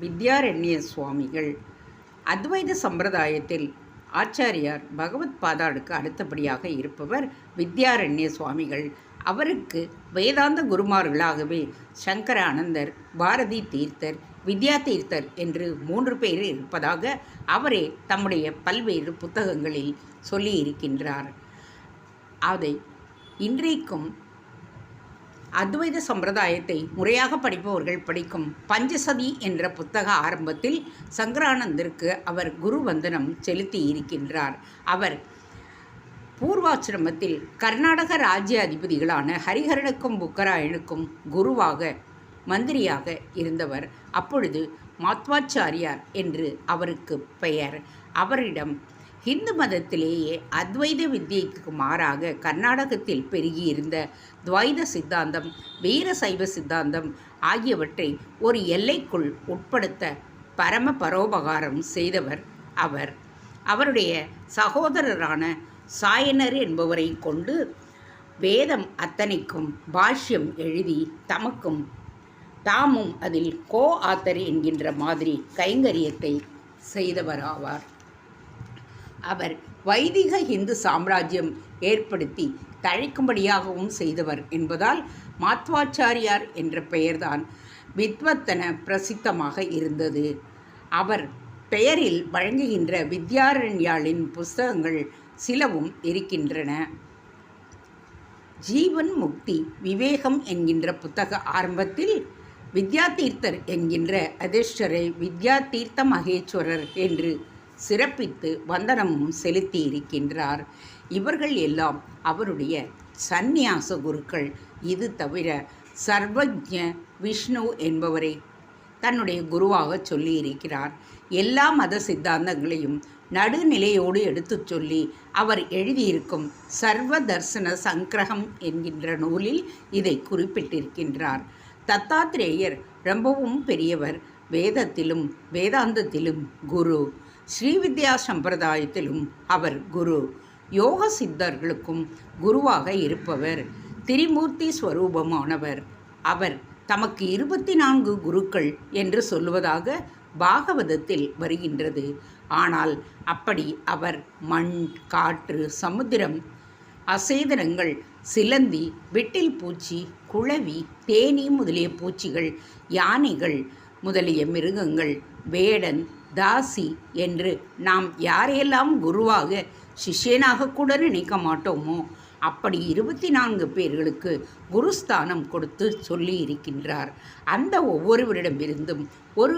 வித்யாரண்ய சுவாமிகள் அத்வைத சம்பிரதாயத்தில் ஆச்சாரியார் பகவத் பாதாளுக்கு அடுத்தபடியாக இருப்பவர் வித்யாரண்ய சுவாமிகள் அவருக்கு வேதாந்த குருமார்களாகவே சங்கரானந்தர் பாரதி தீர்த்தர் வித்யா தீர்த்தர் என்று மூன்று பேர் இருப்பதாக அவரே தம்முடைய பல்வேறு புத்தகங்களில் சொல்லியிருக்கின்றார். அதை இன்றைக்கும் அத்வைத சம்பிரதாயத்தை முறையாக படிப்பவர்கள் படிக்கும் பஞ்சசதி என்ற புத்தக ஆரம்பத்தில் சங்கரானந்தருக்கு அவர் குரு வந்தனம் செலுத்தி இருக்கின்றார். அவர் பூர்வாசிரமத்தில் கர்நாடக ராஜ்ய அதிபதிகளான ஹரிஹரனுக்கும் புக்கராயனுக்கும் குருவாக மந்திரியாக இருந்தவர். அப்பொழுது மாத்வாச்சாரியார் என்று அவருக்கு பெயர். அவரிடம் இந்து மதத்திலேயே அத்வைத வித்தியைக்கு மாறாக கர்நாடகத்தில் பெருகியிருந்த துவைத சித்தாந்தம் வீர சைவ சித்தாந்தம் ஆகியவற்றை ஒரு எல்லைக்குள் உட்படுத்த பரம பரோபகாரம் செய்தவர் அவர். அவருடைய சகோதரரான சாயனர் என்பவரை கொண்டு வேதம் அத்தனைக்கும் பாஷ்யம் எழுதி தமக்கும் தாமும் அதில் கோ ஆத்தர் என்கின்ற மாதிரி கைங்கரியத்தை செய்தவராவார். அவர் வைதிக இந்து சாம்ராஜ்யம் ஏற்படுத்தி தழைக்கும்படியாகவும் செய்தவர் என்பதால் மாத்வாச்சாரியார் என்ற பெயர்தான் வித்வத்தன பிரசித்தமாக இருந்தது. அவர் பெயரில் வழங்குகின்ற வித்யாரண்யாளின் புஸ்தகங்கள் சிலவும் இருக்கின்றன. ஜீவன் முக்தி விவேகம் என்கின்ற புத்தக ஆரம்பத்தில் வித்யாதீர்த்தர் என்கின்ற அதிர்ஷ்டரை வித்யாதீர்த்த மகேஸ்வரர் என்று சிறப்பித்து வந்தனமும் செலுத்தி இருக்கின்றார் இவர்கள் எல்லாம் அவருடைய சந்நியாச குருக்கள். இது தவிர சர்வஜ விஷ்ணு என்பவரை தன்னுடைய குருவாக சொல்லியிருக்கிறார். எல்லா மத சித்தாந்தங்களையும் நடுநிலையோடு எடுத்துச் சொல்லி அவர் எழுதியிருக்கும் சர்வ தர்சன சங்கிரகம் என்கின்ற நூலில் இதை குறிப்பிட்டிருக்கின்றார். தத்தாத்திரேயர் ரொம்பவும் பெரியவர். வேதத்திலும் வேதாந்தத்திலும் குரு. ஸ்ரீவித்யா சம்பிரதாயத்திலும் அவர் குரு. யோக சித்தர்களுக்கும் குருவாக இருப்பவர். திரிமூர்த்தி ஸ்வரூபமானவர். அவர் தமக்கு இருபத்தி நான்கு குருக்கள் என்று சொல்லுவதாக பாகவதத்தில் வருகின்றது. ஆனால் அப்படி அவர் மண் காற்று சமுத்திரம் அசேதனங்கள் சிலந்தி விட்டில் பூச்சி குழவி தேனி முதலிய பூச்சிகள் யானைகள் முதலிய மிருகங்கள் வேடன் தாசி என்று நாம் யாரையெல்லாம் குருவாக சிஷ்யனாக கூட நினைக்க மாட்டோமோ அப்படி இருபத்தி நான்கு பேர்களுக்கு குருஸ்தானம் கொடுத்து சொல்லி இருக்கின்றார் அந்த ஒவ்வொருவரிடமிருந்தும் ஒரு